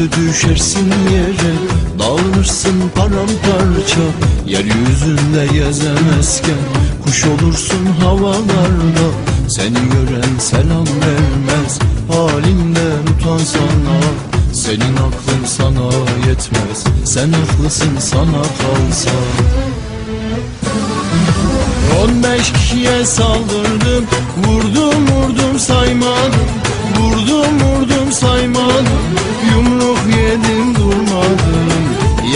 Yüzüstü düşersin yere Dağılırsın paramparça Yeryüzünde gezemezken Kuş olursun havalarda Seni gören selam vermez Halinden utansana Senin aklın sana yetmez Sen haklısın sana kalsa. On beş kişiye saldırdım